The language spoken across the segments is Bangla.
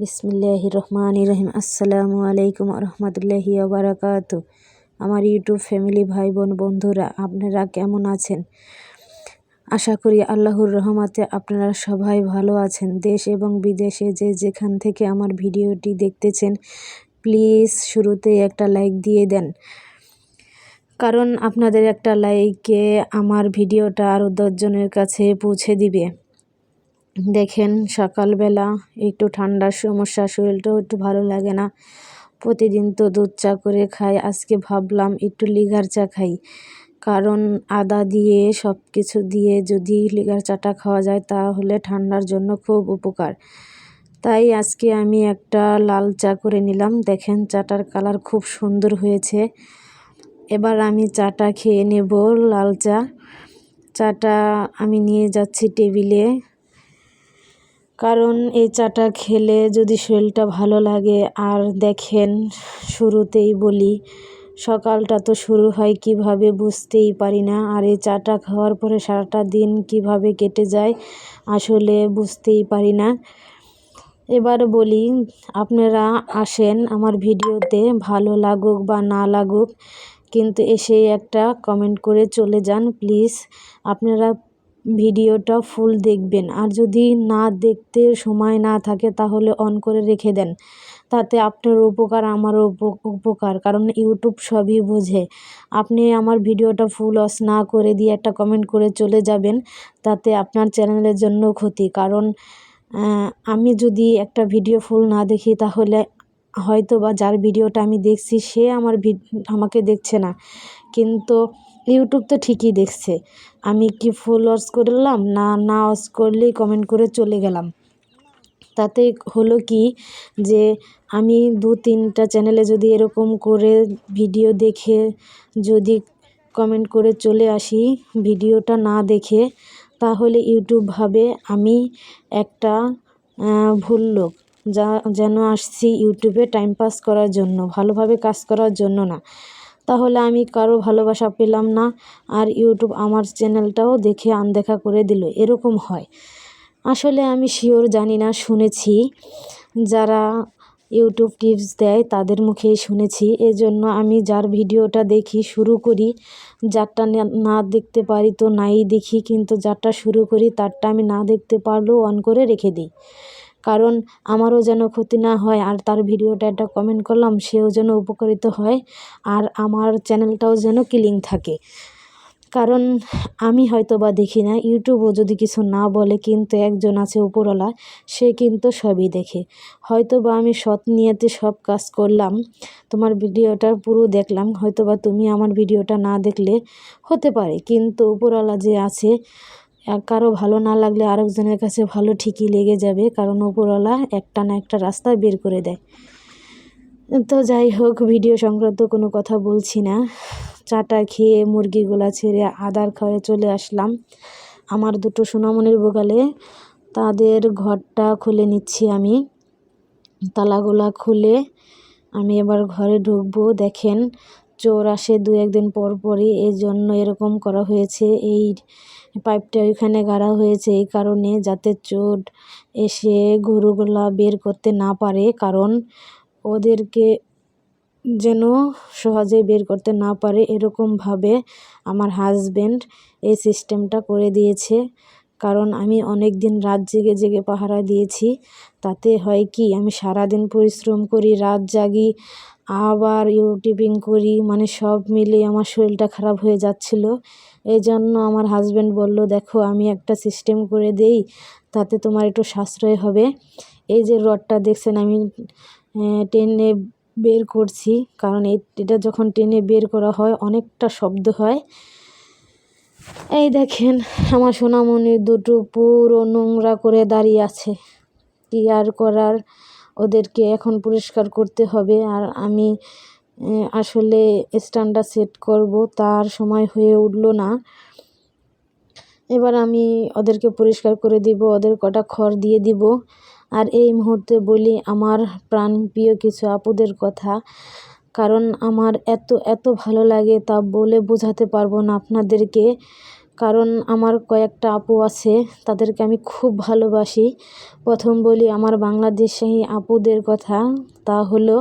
বিসমিল্লাহ রহমান রহিম আসসালামু আলাইকুম রহমতুল্লাহি বারাকাতু আমার ইউটিউব ফ্যামিলি ভাই বোন বন্ধুরা, আপনারা কেমন আছেন? আশা করি আল্লাহর রহমাতে আপনারা সবাই ভালো আছেন। দেশ এবং বিদেশে যে যেখান থেকে আমার ভিডিওটি দেখতেছেন, প্লিজ শুরুতে একটা লাইক দিয়ে দেন। কারণ আপনাদের একটা লাইকে আমার ভিডিওটা আরও দশজনের কাছে পৌঁছে দিবে। দেখেন সকালবেলা একটু ঠান্ডার সমস্যা শরীরটাও একটু ভালো লাগে না। প্রতিদিন তো দুধ চা করে খাই। আজকে ভাবলাম একটু লিগার চা খাই। কারণ আদা দিয়ে সব কিছু দিয়ে যদি লিগার চাটা খাওয়া যায় তাহলে ঠান্ডার জন্য খুব উপকার। তাই আজকে আমি একটা লাল চা করে নিলাম। দেখেন চাটার কালার খুব সুন্দর হয়েছে। এবার আমি চাটা খেয়ে নেব লাল চা। চাটা আমি নিয়ে যাচ্ছি টেবিলে। কারণ এই চাটা খেলে যদি শরীরটা ভালো লাগে, আর দেখেন শুরুতেই বলি, সকালটা তো শুরু হয় কীভাবে বুঝতেই পারি না, আর এই চাটা খাওয়ার পরে সারাটা দিন কীভাবে কেটে যায় আসলে বুঝতেই পারি না। এবার বলি, আপনারা আসেন আমার ভিডিওতে ভালো লাগুক বা না লাগুক, কিন্তু এসে একটা কমেন্ট করে চলে যান, প্লিজ। আপনারা ভিডিওটা ফুল দেখবেন। আর যদি না দেখতে সময় না থাকে, তাহলে অন করে রেখে দেন। তাতে আপনার উপকার আমারও উপকার, কারণ ইউটিউব সবই বোঝে। আপনি আমার ভিডিওটা ফুল অস না করে দিয়ে একটা কমেন্ট করে চলে যাবেন। তাতে আপনার চ্যানেলের জন্য ক্ষতি। কারণ আমি যদি একটা ভিডিও ফুল না দেখি, তাহলে হয়তো বা যার ভিডিওটা আমি দেখছি, সে আমার আমাকে দেখছে না। কিন্তু ইউটিউব তো ঠিকই দেখছে। আমি কি ফুল ওয়াশ করলাম? না না ওয়াশ করলেই কমেন্ট করে চলে গেলাম। তাতে হলো কি যে আমি দু, তিনটা চ্যানেলে যদি এরকম করে ভিডিও দেখে যদি কমেন্ট করে চলে আসি ভিডিওটা না দেখে, তাহলে ইউটিউব ভাবে আমি একটা ভুল লোক যা, যেন আসছি ইউটিউবে টাইম পাস করার জন্য, ভালোভাবে কাজ করার জন্য না। তাহলে আমি কারও ভালোবাসা পেলাম না। আর ইউটিউব আমার চ্যানেলটাও দেখে আনদেখা করে দিল। এরকম হয়। আসলে আমি শিওর জানি না, শুনেছি। যারা ইউটিউব টিপস দেয়, তাদের মুখেই শুনেছি। এজন্য আমি যার ভিডিওটা দেখি, শুরু করি। যারটা না দেখতে পারি তো নাই দেখি, কিন্তু যারটা শুরু করি, তারটা আমি না দেখতে পারলেও অন করে রেখে দিই। কারণ আমারও যেন ক্ষতি না হয় আর তার ভিডিওটা একটা কমেন্ট করলাম, সেও যেন উপকৃত হয় আর আমার চ্যানেলটাও যেন ক্লিন থাকে। কারণ আমি হয়তো বা দেখি না ইউটিউবও যদি কিছু না বলে কিন্তু একজন আছে উপরওয়ালা, সে কিন্তু সবই দেখে। হয়তো বা আমি সৎ নিয়েতে সব কাজ করলাম, তোমার ভিডিওটা পুরো দেখলাম হয়তো বা তুমি আমার ভিডিওটা না দেখলে হতে পারে। কিন্তু উপরওয়ালা যে আছে কারও ভালো না লাগলে আরেকজনের কাছে ভালো ঠিকই লেগে যাবে, কারণ উপরওয়ালা একটা না একটা রাস্তা বের করে দেয়। তো যাই হোক, ভিডিও সংক্রান্ত কোনো কথা বলছি না। চাটা খেয়ে মুরগিগুলা ছেড়ে আদার খাওয়ে চলে আসলাম। আমার দুটো সোনামনির বোগালে তাদের ঘরটা খুলে নিচ্ছি আমি। তালাগুলা খুলে আমি এবার ঘরে ঢুকবো। দেখেন, চোর আসে দু একদিন পর পরই এই জন্য এরকম করা হয়েছে। এই পাইপটা ওইখানে গাড়া হয়েছে এই কারণে যাতে চোট এসে গরুগুলা বের করতে না পারে, কারণ ওদেরকে যেন সহজে বের করতে না পারে, এরকমভাবে আমার হাজব্যান্ড এই সিস্টেমটা করে দিয়েছে। কারণ আমি অনেক দিন রাত জেগে জেগে পাহারা দিয়েছি। তাতে হয় কি, আমি সারাদিন পরিশ্রম করি, রাত জাগি, আবার ইউটিউবিং করি মানে সব মিলে আমার শরীরটা খারাপ হয়ে যাচ্ছিল। এই জন্য আমার হাজব্যান্ড বলল, দেখো, আমি একটা সিস্টেম করে দেই, তাতে তোমার একটু সাশ্রয় হবে। এই যে রডটা দেখছেন, আমি টেনে বের করছি, কারণ এটা যখন টেনে বের করা হয়, অনেকটা শব্দ হয়। এই দেখেন, আমার সোনামণি দুটো পুরো নোংরা করে দাঁড়িয়ে আছে। কি আর করার? ওদেরকে এখন পরিষ্কার করতে হবে। আর আমি আসলে স্ট্যান্ডটা সেট করব, তার সময় হয়ে উঠল না। এবার আমি ওদেরকে পরিষ্কার করে দিব, ওদের কটা খড় দিয়ে দিব। আর এই মুহূর্তে বলি, আমার প্রাণপ্রিয় কিছু আপুদের কথা। কারণ আমার এত এত ভালো লাগে তা বলে বোঝাতে পারব না আপনাদেরকে। কারণ আমার কয়েকটা আপু আছে, তাদেরকে আমি খুব ভালোবাসি। প্রথম বলি আমার বাংলাদেশি আপুদের কথা, তা হলো,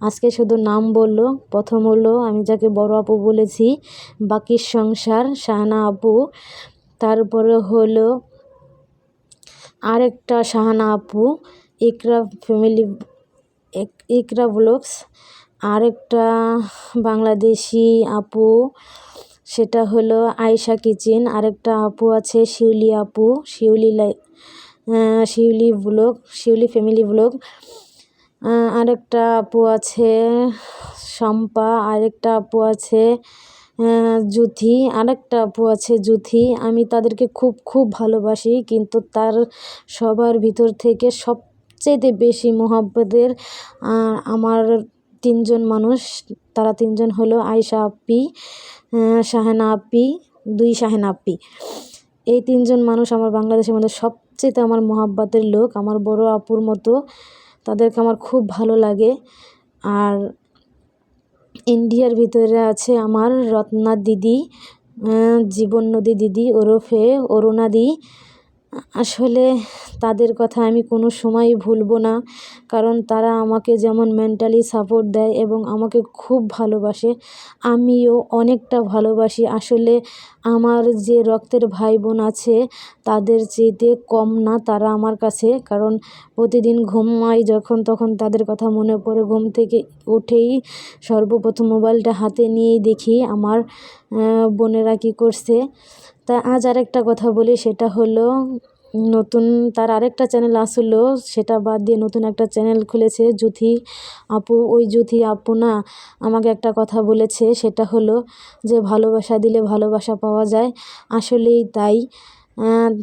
আজকে শুধু নাম বলল, প্রথম হলো আমি যাকে বড় আপু বলেছি, বাকির সংসার, শাহানা আপু। তারপরে হলো আরেকটা শাহানা আপু ইকরা ফ্যামিলি ইকরা ব্লগস। আরেকটা বাংলাদেশি আপু, সেটা হলো আয়শা কিচেন। আরেকটা আপু আছে শিউলি আপু, শিউলি লাই Shiuli blog, Shiuli family blog. আরেকটা আপু আছে শম্পা, আরেকটা আপু আছে জুথি, আরেকটা আপু আছে জুথি। আমি তাদেরকে খুব খুব ভালোবাসি, কিন্তু তার সবার ভিতর থেকে সবচেয়ে বেশি মোহাব্বতের আমার তিনজন মানুষ, তারা তিনজন হলো আয়শা আপ্পি শাহানা আপ্পি দুই শাহানা আপ্পি এই তিনজন মানুষ আমার বাংলাদেশের মধ্যে সবচেয়ে আমার মহাব্বাতের লোক, আমার বড় আপুর মতো। তাদেরকে আমার খুব ভালো লাগে। আর ইন্ডিয়ার ভিতরে আছে আমার রত্না দিদি জীবন নদী দিদি, ওরফে অরুণাদি। আসলে তাদের কথা আমি কোনো সময়ই ভুলব না, কারণ তারা আমাকে যেমন মেন্টালি সাপোর্ট দেয় এবং আমাকে খুব ভালোবাসে, আমিও অনেকটা ভালোবাসি। আসলে আমার যে রক্তের ভাই বোন আছে, তাদের চেয়েতে কম না তারা আমার কাছে, কারণ প্রতিদিন ঘুমাই যখন তখন তাদের কথা মনে পড়ে। ঘুম থেকে উঠেই সর্বপ্রথম মোবাইলটা হাতে নিয়েই দেখি আমার বোনেরা কী করছে। তা আজ আরেকটা কথা বলি, সেটা হলো নতুন, তার আরেকটা চ্যানেল আসলো, সেটা বাদ দিয়ে নতুন একটা চ্যানেল খুলেছে জুথি আপু। ওই জুথি আপু না আমাকে একটা কথা বলেছে, সেটা হলো যে ভালোবাসা দিলে ভালোবাসা পাওয়া যায়। আসলেই তাই।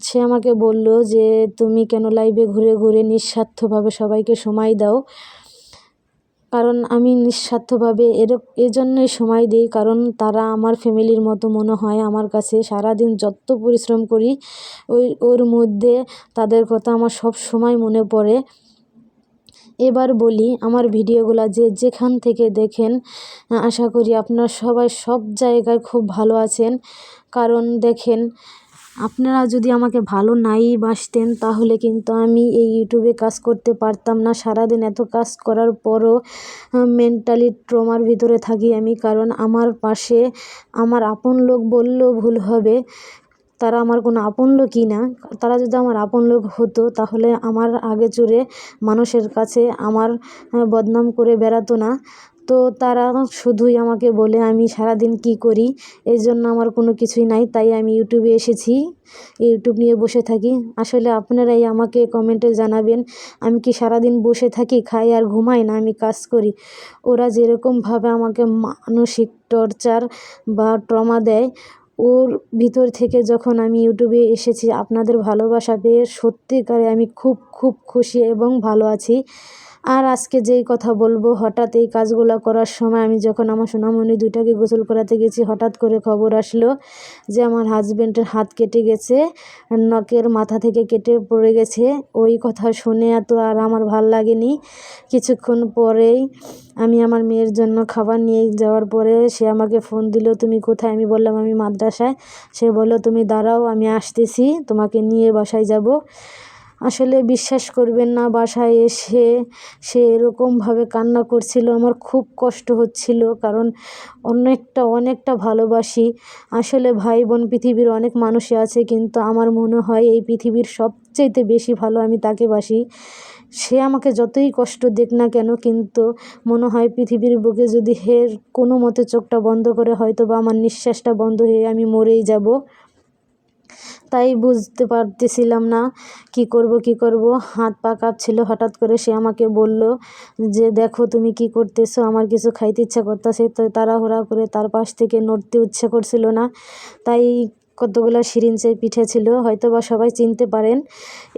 সে আমাকে বলল যে, তুমি কেন লাইভে ঘুরে ঘুরে নিঃস্বার্থভাবে সবাইকে সময় দাও কারণ আমি নিঃস্বার্থভাবে এর এজন্যই সময় দিই, কারণ তারা আমার ফ্যামিলির মতো মনে হয় আমার কাছে। সারাদিন যত পরিশ্রম করি, ওই, ওর মধ্যে তাদের কথা আমার সব সময় মনে পড়ে। এবার বলি, আমার ভিডিওগুলো যে যেখান থেকে দেখেন, আশা করি আপনার সবাই সব জায়গায় খুব ভালো আছেন। কারণ দেখেন আপনারা যদি আমাকে ভালো নাই বাসতেন, তাহলে কিন্তু আমি এই ইউটিউবে কাজ করতে পারতাম না। সারাদিন এত কাজ করার পরও মেন্টালি ট্রমার ভিতরে থাকি আমি। কারণ আমার পাশে আমার আপন লোক বললেও ভুল হবে। তারা আমার কোনো আপন লোকই না। তারা যদি আমার আপন লোক হতো, তাহলে আমার আগে চড়ে মানুষের কাছে আমার বদনাম করে বেড়াতো না। তো তারা শুধুই আমাকে বলে, আমি সারাদিন কী করি? এই জন্য আমার কোনো কিছুই নাই, তাই আমি ইউটিউবে এসেছি। ইউটিউব নিয়ে বসে থাকি। আসলে আপনারাই আমাকে কমেন্টে জানাবেন, আমি কি সারাদিন বসে থাকি, খাই আর ঘুমাই না, আমি কাজ করি? ওরা যেরকমভাবে আমাকে মানসিক টর্চার বা ট্রমা দেয়, ওর ভিতর থেকে যখন আমি ইউটিউবে এসেছি, আপনাদের ভালোবাসা পেয়ে সত্যিকারে আমি খুব খুব খুশি এবং ভালো আছি। আর আজকে যেই কথা বলব, হঠাৎ এই কাজগুলো করার সময় আমি যখন আমার সোনামণি দুইটাকে গোসল করাতে গেছি, হঠাৎ করে খবর আসলো যে আমার হাজব্যান্ডের হাত কেটে গেছে, নখের মাথা থেকে কেটে পড়ে গেছে। ওই কথা শুনে এত আর আমার ভালো লাগেনি। কিছুক্ষণ পরেই আমি আমার মেয়ের জন্য খাবার নিয়ে যাওয়ার পরে সে আমাকে ফোন দিল, তুমি কোথায়? আমি বললাম, আমি মাদ্রাসায়। সে বলল, তুমি দাঁড়াও, আমি আসতেছি, তোমাকে নিয়ে বাসায় যাব। আসলে বিশ্বাস করবেন না, বাসায় এসে সে এরকমভাবে কান্না করছিল। আমার খুব কষ্ট হচ্ছিল কারণ অনেকটা অনেকটা ভালোবাসি। আসলে ভাই বোন পৃথিবীর অনেক মানুষই আছে, কিন্তু আমার মনে হয় এই পৃথিবীর সবচাইতে বেশি ভালো আমি তাকে বাসি। সে আমাকে যতই কষ্ট দেখ না কেন, কিন্তু মনে হয় পৃথিবীর বুকে যদি হের কোনো মতে চোখটা বন্ধ করে হয়তো বা আমার নিঃশ্বাসটা বন্ধ হয়ে আমি মরেই যাব। তাই বুঝতে পারতেছিলাম না, কি করব কি করব। হাত পা কাঁপছিল, হঠাৎ করে সে আমাকে বলল যে, দেখো তুমি কি করতেছো, আমার কিছু খাইতে ইচ্ছা করতেছে। তো তাড়াহুড়া করে তার পাশ থেকে নড়তে ইচ্ছে করছিল না। তাই কতগুলো সিরিঞ্চের পিঠে ছিল হয়তো বা সবাই চিনতে পারেন।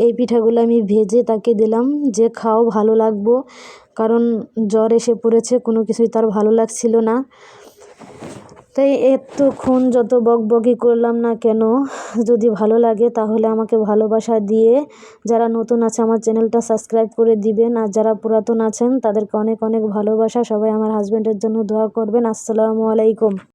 এই পিঠাগুলো আমি ভেজে তাকে দিলাম যে, খাও, ভালো লাগবো। কারণ জ্বর এসে পড়েছে, কোনো কিছুই তার ভালো লাগছিল না। তাই এতক্ষণ যত বকবকি করলাম না কেন, যদি ভালো লাগে তাহলে আমাকে ভালোবাসা দিয়ে যারা নতুন আছে আমার চ্যানেলটা সাবস্ক্রাইব করে দিবেন। আর যারা পুরাতন আছেন তাদেরকে অনেক অনেক ভালোবাসা। সবাই আমার হাজব্যান্ডের জন্য দোয়া করবেন। আসসালামু আলাইকুম।